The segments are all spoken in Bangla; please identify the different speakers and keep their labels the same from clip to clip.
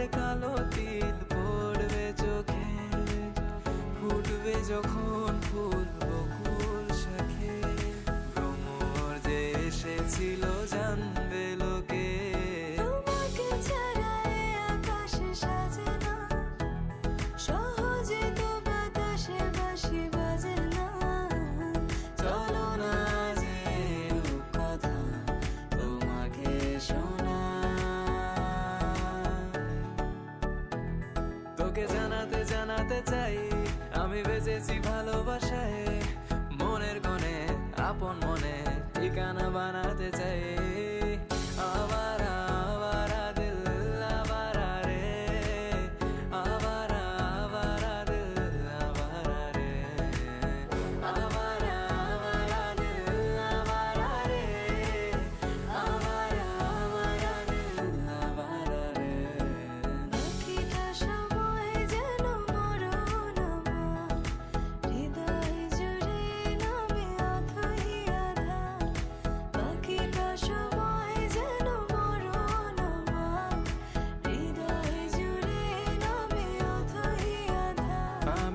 Speaker 1: চোখের কালো তিল পড়বে চোখে ফুটবে যখন যেতে চাই আমি বেজেছি ভালোবাসায় মনের কোণে আপন মনে ঠিকানা বানাতে চাই।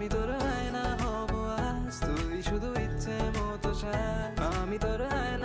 Speaker 1: আমি তোর আয়না হব আজ। তুই শুধু ইচ্ছে মতো সাজ আমি তোর আয়না